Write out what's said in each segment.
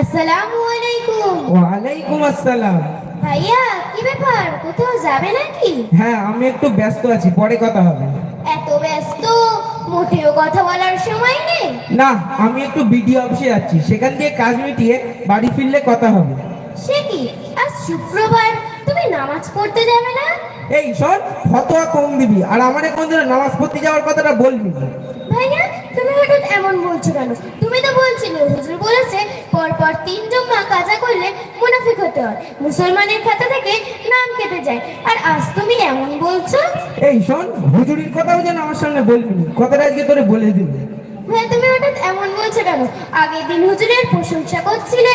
আসসালামু আলাইকুম। ওয়ালাইকুম আসসালাম। ভাইয়া কি ব্যাপার? কোথাও যাবে নাকি? হ্যাঁ আমি একটু ব্যস্ত আছি পরে কথা হবে। এত ব্যস্ত? মোটেও কথা বলার সময় নেই। না আমি একটু বিডিও অফিসে যাচ্ছি সেখান দিয়ে কাজ মিটিয়ে বাড়ি ফিরলে কথা হবে। সে কি? আজ শুক্রবার তুমি নামাজ পড়তে যাবে না? এই শোন ফতোয়া কম দিবি আর আমার যেন নামাজ পড়তে যাওয়ার কথাটা বলবি ভাইয়া তুমি হঠাৎ এমন বলছো কেন? তুমি তো বলছিলে হুজুর বলেছে পরপর তিন জমা কাজা করলে মুনাফিক হতে হয়। মুসলমানের খাতা থেকে নাম কেটে যায়। আর আজ তুমি এমন বলছো? এই শোন হুজুরির কথাও যেন আমার সামনে বলবি। কথাটা আজকে তোরে বলে দিবি। ভাই তুমি হঠাৎ এমন বলছো কেন? আগের দিন হুজুরের প্রশংসা করছিলে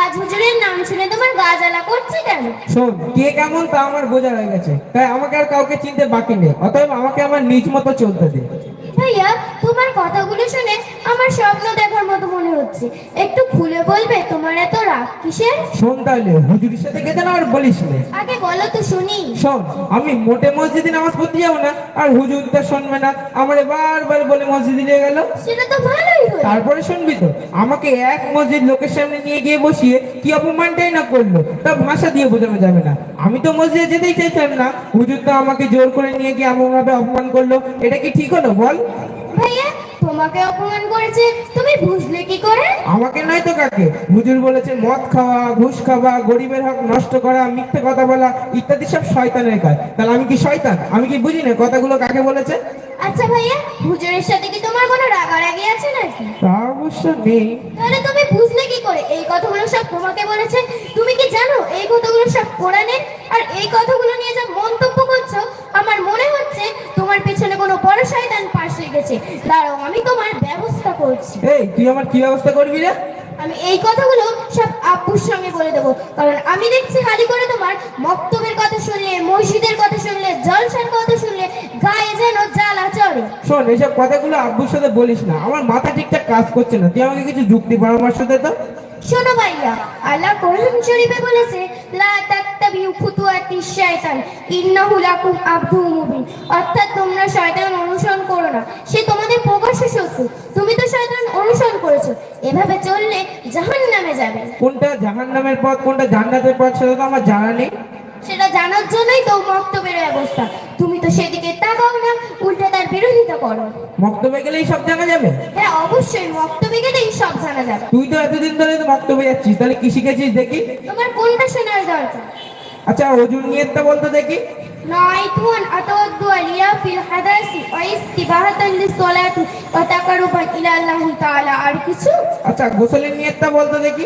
আজ হুজুরের নাম শুনে তোমার গা জ্বালা করছে কেন? শোন কে কেমন তা আমার বোঝা হয়ে গেছে। তাই আমাকে আর কাউকে চিনতে বাকি নেই। অতএব আমাকে আমার নিজ মতো চলতে দে। ভাইয়া তোমার কথাগুলো শুনে আমার স্বপ্ন দেখার মতো মনে হচ্ছে। একটু খুলে বলবে তোমার এত রাগ কিসের? শোন তাহলে হুজুরির সাথে গেছে না আর বলিস না। আগে বলো তো শুনি। শোন আমি মোটে মসজিদে নামাজ পড়তে যাব না আর হুজুর তা শুনবে না। আমারে বারবার বলে মসজিদে নিয়ে গেল। সেটা তো ভালোই হলো। তারপরে শুনবি তো আমাকে এক মসজিদ লোকের সামনে নিয়ে গিয়ে বসিয়ে কি অপমানটাই না করল তা ভাষা দিয়ে বোঝানো যাবে না। আমি তো মসজিদে যেতেই চাইতাম না। হুজুর তো আমাকে জোর করে নিয়ে গিয়ে এমন ভাবে অপমান করল এটা কি ঠিক হলো বল? তোমাকে অপমান করেছে তুমি বুঝলে কি করে? আমাকে নয় তো কাকে? হুজুর বলেছে মদ খাওয়া ঘুষ খাওয়া গরিবের হক নষ্ট করা মিথ্যে কথা বলা ইত্যাদি সব শয়তানের কাজ। তাহলে আমি কি শয়তান? আমি কি বুঝি না কথাগুলো কাকে বলেছে? আচ্ছা ভাইয়া হুজুরের সাথে কি তোমার কোনো রাগারাগি আছে নাকি? তা অবশ্য নেই। তাহলে তুমি বুঝলে কি করে? এই কথাগুলো সব তোমাকে বলেছে। তুমি কি জানো এই কথাগুলো সব কোরআনের? আর এই কথাগুলো নিয়ে যা মন্তব্য করছ আমার মনে হচ্ছে তোমার পেছনে কোনো বড় শয়তান পাশ লেগেছে দাঁড়াও আমি তোমার ব্যবস্থা করছি এই তুই আমার কি ব্যবস্থা করবি রে? আমি এই কথাগুলো সব আব্বুর সঙ্গে বলে দেবো। কারণ আমি দেখছি খালি করে তোমার মক্তবের কথা শুনলে মসজিদের কথা শুনলে জলসার কথা শুনলে গায়ে যেন জ্বালা চড়ে। শোন এইসব কথাগুলো আব্বুর সাথে বলিস না। আমার মাথা ঠিকঠাক কাজ করছে না। তুই আমাকে কিছু যুক্তি পরামর্শ দে তো। শোনো ভাইয়া আল্লাহ কোরআন শরীফে বলেছে লা তাত্তাবিউ খুতুয়াতি শাইতান ইন্নাহু লাকুম আদুউম মুবিন। অর্থাৎ তোমরা শয়তান অনুসরণ করো না। সে তোমাদের প্রকাশ্য শত্রু তুমি তো শয়তান অনুসরণ করেছ এভাবে চললে জাহান্নামে যাবে কোনটা জাহান্নামের পথ কোনটা জান্নাতের পথ সেটা তো আমার জানা নেই সেটা জানার জন্যই তো মক্তবের ব্যবস্থা তুমি তো সেদিকে তাকাও না উল্টে তার বিরোধিতা করো মক্তবে গেলেই সব জানা যাবে হ্যাঁ অবশ্যই মক্তবে গেলেই সব জানা যাবে তুই তো এতদিন ধরে তো মক্তবে যাচ্ছিস তাহলে কি শিখেছিস দেখি তোমার কোনটা শোনার দরকার আচ্ছা অজুর নিয়তটা বলতে দেখি نعيت أن أتوضأ لرفع الحدث واستباحة للصلاة وتقربا إلى الله تعالى আর কিছু আচ্ছা গোসলের নিয়তটা বলতে দেখি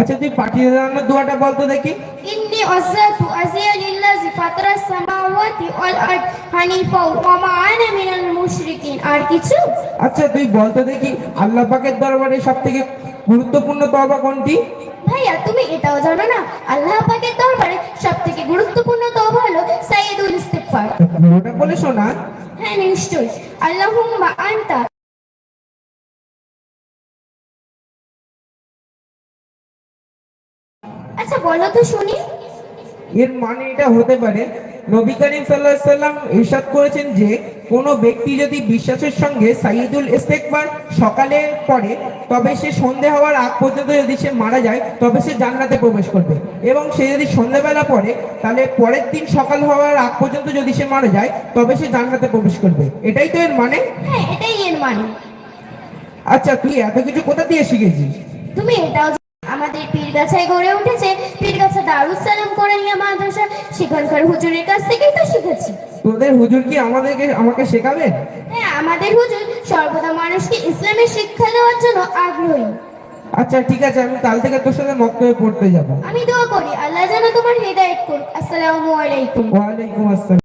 আচ্ছা তুই পাঠিয়ে দাঁড়ানোর দোয়াটা বলতো দেখি। ইন্নি আসাতু আসিয়া লিল্লাযি ফাতারাস সামাওয়াতি ওয়াল আরদ হানিফা ওয়া মা আনা মিনাল মুশরিকিন। আর কিছু? আচ্ছা তুই বলতো দেখি আল্লাহ পাকের দরবারে সবথেকে গুরুত্বপূর্ণ তওবা কোনটি? ভাইয়া তুমি এটাও জানো না আল্লাহ পাকের দরবারে সবথেকে গুরুত্বপূর্ণ তওবা হলো সাইয়েদুল ইস্তিগফার। ওটা বলে শোনা। হ্যাঁ নিশ্চয়ই। আল্লাহুম্মা আনতা আচ্ছা বলো তো শুনি। এর মানে এটা হতে পারে নবী করিম সাল্লাহ সাল্লাম ইরশাদ করেছেন যে কোনো ব্যক্তি যদি বিশ্বাসের সঙ্গে সাইয়দুল ইস্তেকবার সকালে পড়ে তবে সে সন্ধে হওয়ার আগ পর্যন্ত যদি সে মারা যায় তবে সে জান্নাতে প্রবেশ করবে। এবং সে যদি সন্ধ্যাবেলা পড়ে তাহলে পরের দিন সকাল হওয়ার আগ পর্যন্ত যদি সে মারা যায় তবে সে জান্নাতে প্রবেশ করবে। এটাই তো এর মানে? হ্যাঁ এটাই এর মানে। আচ্ছা তুই এত কিছু কোথা দিয়ে শিখেছিস? তুমি এটাও আমাদের পীরগাছায় গড়ে উঠেছে। পীরগাছা দারুস সালাম কোরআনিয়া মাদ্রাসা। সেখানকার হুজুরের কাছ থেকেই তো শিখেছি। তোদের হুজুর কি আমাদেরকে আমাকে শেখাবে? হ্যাঁ আমাদের হুজুর সর্বদা মানুষকে ইসলামের শিক্ষা দেওয়ার জন্য আগ্রহী। আচ্ছা ঠিক আছে আমি কাল থেকে তোর সাথে মক্তবে পড়তে যাব। আমি দোয়া করি আল্লাহ যেন তোমার হেদায়েত করুক। আসসালামু আলাইকুম। ওয়ালাইকুম আসসালাম।